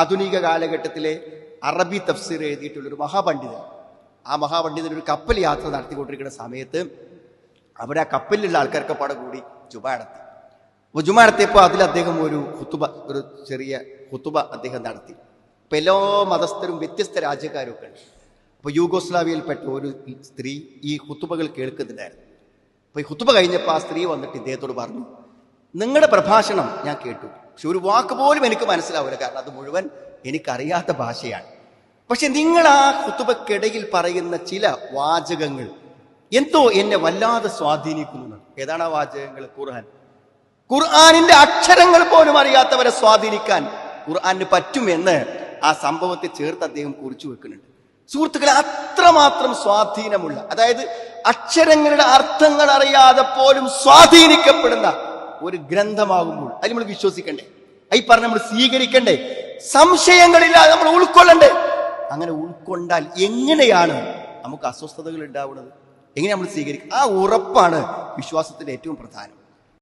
ആധുനിക കാലഘട്ടത്തിലെ അറബി തഫ്സീർ എഴുതിയിട്ടുള്ള ഒരു മഹാപണ്ഡിതൻ. ആ മഹാപണ്ഡിതൻ ഒരു കപ്പൽ യാത്ര നടത്തിക്കൊണ്ടിരിക്കുന്ന സമയത്ത് അവിടെ ആ കപ്പലിലുള്ള ആൾക്കാർക്ക് പാടെ കൂടി ജുമ നടത്തി. അപ്പോൾ ജുമ നടത്തിയപ്പോൾ അതിൽ അദ്ദേഹം ഒരു ഹുത്തുബ ഒരു ചെറിയ ഹുത്തുബ അദ്ദേഹം നടത്തി. അപ്പോൾ എല്ലാ മതസ്ഥരും വ്യത്യസ്ത രാജ്യക്കാരും ഒക്കെ ഉണ്ട്. അപ്പോൾ യൂഗോസ്ലാവിയയിൽപ്പെട്ട ഒരു സ്ത്രീ ഈ ഹുത്തുബകൾ കേൾക്കുന്നുണ്ടായിരുന്നു. അപ്പോൾ ഈ ഹുത്തുബ കഴിഞ്ഞപ്പോൾ ആ സ്ത്രീ വന്നിട്ട് ഇദ്ദേഹത്തോട് പറഞ്ഞു നിങ്ങളുടെ പ്രഭാഷണം ഞാൻ കേട്ടു. പക്ഷെ ഒരു വാക്ക് പോലും എനിക്ക് മനസ്സിലാവില്ല കാരണം അത് മുഴുവൻ എനിക്കറിയാത്ത ഭാഷയാണ്. പക്ഷെ നിങ്ങൾ ആ കുത്തുബക്കിടയിൽ പറയുന്ന ചില വാചകങ്ങൾ എന്തോ എന്നെ വല്ലാതെ സ്വാധീനിക്കുന്നു ഏതാണ് ആ വാചകങ്ങൾ? ഖുർആൻ. ഖുർആാനിന്റെ അക്ഷരങ്ങൾ പോലും അറിയാത്തവരെ സ്വാധീനിക്കാൻ ഖുർആാനിന് പറ്റുമെന്ന് ആ സംഭവത്തെ ചേർത്ത് അദ്ദേഹം കുറിച്ചു വെക്കുന്നുണ്ട്. സുഹൃത്തുക്കളെ അത്രമാത്രം സ്വാധീനമുള്ള അതായത് അക്ഷരങ്ങളുടെ അർത്ഥങ്ങൾ അറിയാതെ പോലും സ്വാധീനിക്കപ്പെടുന്ന ഒരു ഗ്രന്ഥമാകുമ്പോൾ അത് നമ്മൾ വിശ്വസിക്കണ്ടേ? ഈ പറഞ്ഞ നമ്മൾ സ്വീകരിക്കണ്ടേ? സംശയങ്ങളില്ലാതെ നമ്മൾ ഉൾക്കൊള്ളണ്ടേ? അങ്ങനെ ഉൾക്കൊണ്ടാൽ എങ്ങനെയാണ് നമുക്ക് അസ്വസ്ഥതകൾ ഉണ്ടാവുന്നത്? എങ്ങനെ നമ്മൾ സ്വീകരിക്കും ആ ഉറപ്പാണ് വിശ്വാസത്തിന്റെ ഏറ്റവും പ്രധാനം.